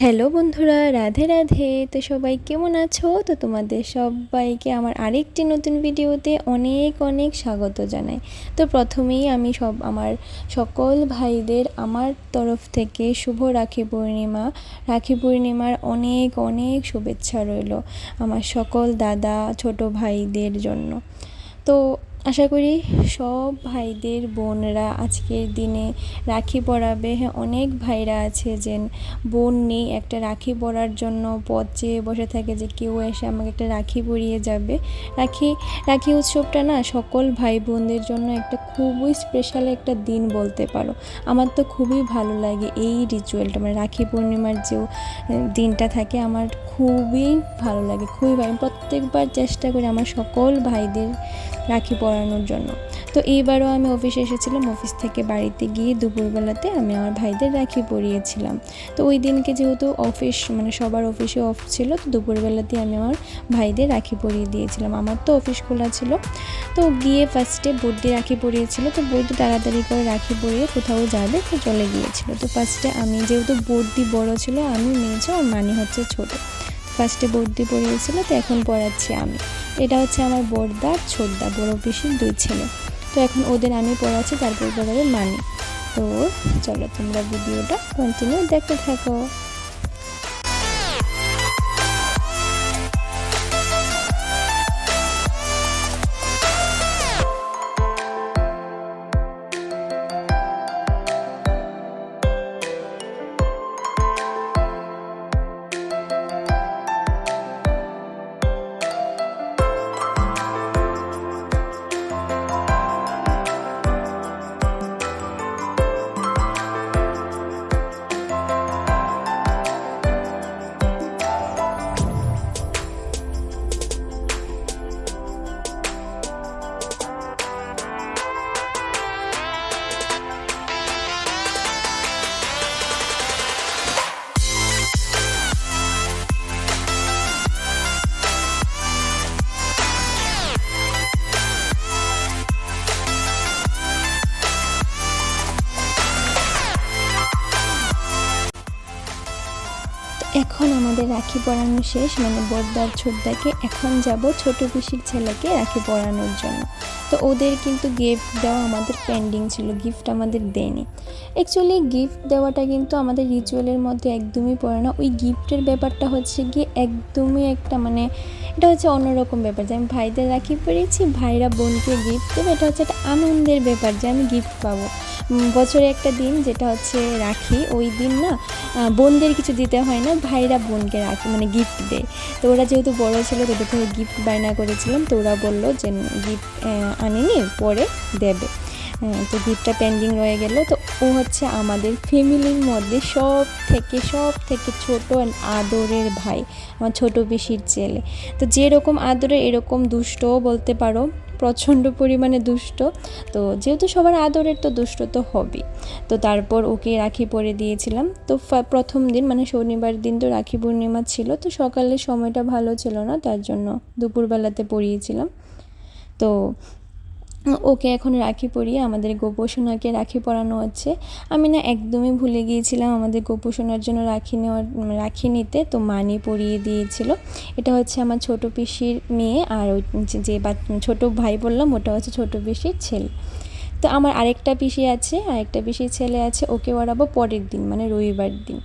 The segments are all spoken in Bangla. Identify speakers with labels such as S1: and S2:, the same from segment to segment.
S1: হ্যালো বন্ধুরা, রাধে রাধে। তো সবাই কেমন আছো? তো তোমাদের সবাইকে আমার আরেকটি নতুন ভিডিওতে অনেক অনেক স্বাগত জানাই। তো প্রথমেই আমি সব, আমার সকল ভাইদের আমার তরফ থেকে শুভ রাখি পূর্ণিমা। রাখি পূর্ণিমার অনেক অনেক শুভেচ্ছা রইল আমার সকল দাদা, ছোট ভাইদের জন্য। তো আশা করি সব ভাইদের, বোনরা আজকের দিনে রাখি পরাবে। হ্যাঁ অনেক ভাইরা আছে যে বোন নেই, একটা রাখি পরার জন্য পথ চেয়ে বসে থাকে যে কেউ এসে আমাকে একটা রাখি পরিয়ে যাবে। রাখি রাখি উৎসবটা না সকল ভাই বোনদের জন্য একটা খুবই স্পেশাল একটা দিন বলতে পারো। আমার তো খুবই ভালো লাগে এই রিচুয়ালটা মানে রাখি পূর্ণিমার যে দিনটা থাকে, আমার খুবই ভালো লাগে, খুবই ভালো প্রত্যেকবার চেষ্টা করি আমার সকল ভাইদের রাখি পরানোর জন্য। তো এইবারও আমি অফিসে এসেছিলাম, অফিস থেকে বাড়িতে গিয়ে দুপুরবেলাতে আমি আমার ভাইদের রাখি পরিয়েছিলাম। তো ওই দিনকে যেহেতু অফিস মানে সবার অফিসে অফ ছিল, তো দুপুরবেলাতে আমি আমার ভাইদের রাখি পরিয়ে দিয়েছিলাম। আমার তো অফিস খোলা ছিল। তো গিয়ে ফার্স্টে বর্দি রাখি পরিয়েছিল, তো বর্দি তাড়াতাড়ি করে রাখি পরিয়ে কোথাও যাবে তো চলে গিয়েছিল। তো ফার্স্টে আমি যেহেতু বর্দি বড় ছিল, আমি মেয়েছে আর মানি হচ্ছে ছোটো। ফার্স্টে বর্দি পড়িয়েছিল, তো এখন পড়াচ্ছি আমি। এটা হচ্ছে আমার আর ছোটদা, বড় পিসির দুই ছেলে। তো এখন ওদের আমি পড়াচ্ছি, তারপর পড়াবে মানি তো চলো তোমরা ভিডিওটা কন্টিনিউ দেখতে থাকো। এখন আমাদের রাখি পরানো শেষ মানে বড়দার ছোটদাকে এখন যাব ছোট পিসির ছেলেকে রাখি পরানোর জন্য। তো ওদের কিন্তু গিফট দেওয়া আমাদের পেন্ডিং ছিল গিফট আমাদের দেয়নি। অ্যাকচুয়ালি গিফট দেওয়াটা কিন্তু আমাদের রিচুয়ালের মধ্যে একদমই পড়ে না। ওই গিফটের ব্যাপারটা হচ্ছে গিয়ে একদমই একটা মানে এটা হচ্ছে অন্যরকম ব্যাপার যে আমি ভাইদের রাখি পরিয়েছি ভাইরা বোনকে গিফট দেবে, এটা হচ্ছে একটা আনন্দের ব্যাপার যে আমি গিফট পাবো। বছরে একটা দিন যেটা হচ্ছে রাখি, ওই দিন না বোনদের কিছু দিতে হয় না, ভাইরা বোনকে রাখি মানে গিফট দেয়। তো ওরা যেহেতু বড় ছিল, তো ওদের থেকে গিফট বায়না করেছিলাম, তো ওরা বলল যে গিফট আনিনি পরে দেবে। তো গিফটটা পেন্ডিং রয়ে গেল তো ও হচ্ছে আমাদের ফ্যামিলির মধ্যে সব থেকে সব থেকে ছোট আদরের ভাই, আমার ছোটো পিসির ছেলে। তো যেরকম আদরের এরকম দুষ্টও বলতে পারো, প্রচণ্ড পরিমাণে দুষ্ট। তো যেহেতু সবার আদরের তো দুষ্ট তো হবেই। তো তারপর ওকে রাখি পরে দিয়েছিলাম। তো প্রথম দিন মানে শনিবার দিন তো রাখি পূর্ণিমা ছিল, তো সকালের সময়টা ভালো ছিল না, তার জন্য দুপুরবেলাতে পরিয়েছিলাম। তো ওকে এখন রাখি পরিয়ে আমাদের গোপোষণাকে রাখি পরানো হচ্ছে। আমি না একদমই ভুলে গিয়েছিলাম আমাদের গোপোষণার জন্য রাখি নেওয়ার, রাখি নিতে, তো মানি পরিয়ে দিয়েছিল। এটা হচ্ছে আমার ছোট পিসির মেয়ে, আর ওই যে বা, ছোটো ভাই বললাম, ওটা হচ্ছে ছোটো পিসির ছেলে। তো আমার আরেকটা পিসি আছে, আরেকটা পিসির ছেলে আছে, ওকে ওড়াবো পরের দিন মানে রবিবার দিন।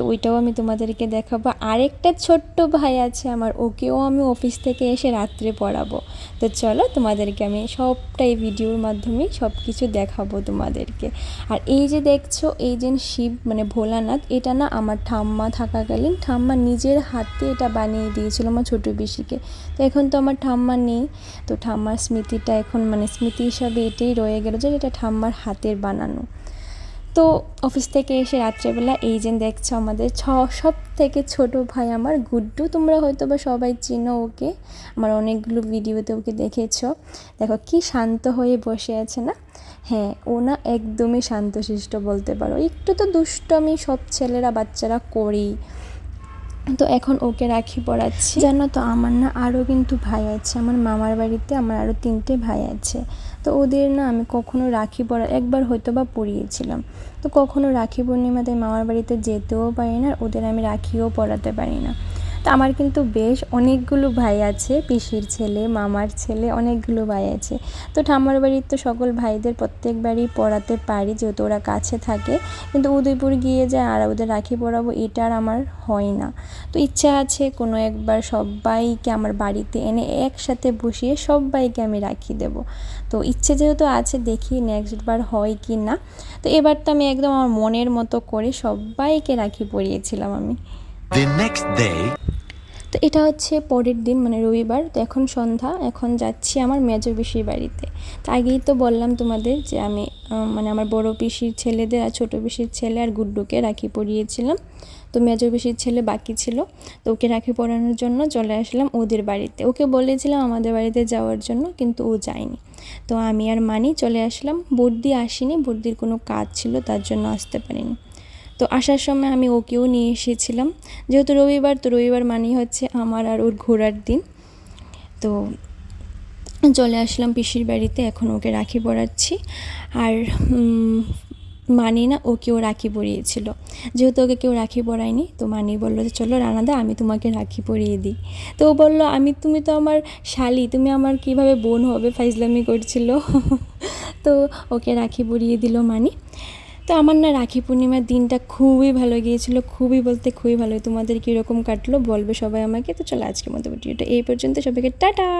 S1: তো ওইটাও আমি তোমাদেরকে দেখাবো। আরেকটা ছোট্ট ভাই আছে আমার, ওকেও আমি অফিস থেকে এসে রাত্রে পড়াবো। তো চলো তোমাদেরকে আমি সবটাই ভিডিওর মাধ্যমেই সব কিছু দেখাবো তোমাদেরকে। আর এই যে দেখছ, এই যে শিব মানে ভোলানাথ, এটা না আমার ঠাম্মা থাকাকালীন ঠাম্মা নিজের হাতে এটা বানিয়ে দিয়েছিল আমার ছোটো পিসিকে। তো এখন তো আমার ঠাম্মা নেই, তো ঠাম্মার স্মৃতিটা এখন মানে স্মৃতি হিসাবে এটাই রয়ে গেল যে এটা ঠাম্মার হাতের বানানো। তো অফিস থেকে এসে রাত্রেবেলা এই যে দেখছ আমাদের ছ সব থেকে ছোট ভাই আমার গুড্ডু, তোমরা হয়তো বা সবাই চিনো ওকে, আমার অনেকগুলো ভিডিওতে ওকে দেখেছ। দেখো কি শান্ত হয়ে বসে আছে না? হ্যাঁ ও না একদমই শান্তশিষ্ট বলতে পারো। একটু তো দুষ্ট আমি সব ছেলেরা বাচ্চারা করি তো এখন ওকে রাখি পড়াচ্ছি। জানো তো, আমার না আরও কিন্তু ভাই আছে। আমার মামার বাড়িতে আমার আরও তিনটে ভাই আছে। তো ওদের না আমি কখনো রাখি পরা, একবার হয়তো বা পরিয়েছিলাম। তো কখনো রাখি পূর্ণিমাতে মামার বাড়িতে যেতেও পারি না, ওদের আমি রাখিও পরাতে পারি না। তো আমার কিন্তু বেশ অনেকগুলো ভাই আছে, পিসির ছেলে, মামার ছেলে, অনেকগুলো ভাই আছে। তো ঠাম্মার বাড়ির তো সকল ভাইদের প্রত্যেকবারই পড়াতে পারি, যেহেতু ওরা কাছে থাকে। কিন্তু উদয়পুর গিয়ে যায় আর ওদের রাখি পরাবো, এটা আর আমার হয় না। তো ইচ্ছা আছে কোনো একবার সবাইকে আমার বাড়িতে এনে একসাথে বসিয়ে সবাইকে আমি রাখি দেব। তো ইচ্ছে যেহেতু আছে, দেখি নেক্সট বার হয় কি না। তো এবার তো আমি একদম আমার মনের মতো করে সবাইকে রাখি পরিয়েছিলাম আমি।
S2: The next day,
S1: তো এটা হচ্ছে পরের দিন মানে রবিবার। তো এখন সন্ধ্যা এখন যাচ্ছি আমার মেজো পিসির বাড়িতে। তো আগেই তো বললাম তোমাদের যে আমি মানে আমার বড় পিসির ছেলেদের আর ছোটো পিসির ছেলে আর গুড্ডুকে রাখি পরিয়েছিলাম। তো মেজো পিসির ছেলে বাকি ছিল তো ওকে রাখি পরানোর জন্য চলে আসলাম ওদের বাড়িতে। ওকে বলেছিলাম আমাদের বাড়িতে যাওয়ার জন্য কিন্তু ও যায়নি। তো আমি আর মানি চলে আসলাম। বর্দি আসেনি বর্দির কোনো কাজ ছিল তার জন্য আসতে পারিনি। তো আসার সময় আমি ওকেও নিয়ে এসেছিলাম। যেহেতু রবিবার, তো রবিবার মানেই হচ্ছে আমার আর ওর ঘোরার দিন। তো চলে আসলাম পিসির বাড়িতে, এখন ওকে রাখি পরাচ্ছি। আর মানি না ওকেও রাখি পরিয়েছিল। যেহেতু ওকে কেউ রাখি পরায়নি, তো মানি বলল যে, চলো রানাদা, আমি তোমাকে রাখি পরিয়ে দিই। তো ও বলল, আমি, তুমি তো আমার শালি, তুমি আমার কীভাবে বোন হবে, ফাইজলামি করছিল? তো ওকে রাখি পরিয়ে দিল মানি। তো আমার না রাখি পূর্ণিমার দিনটা খুবই ভালো গিয়েছিল, খুবই বলতে খুবই ভালো। তোমাদের কীরকম কাটলো বলবে সবাই আমাকে। তো চলো আজকের মতো ভিডিওটা এই পর্যন্ত। সবাইকে টাটা!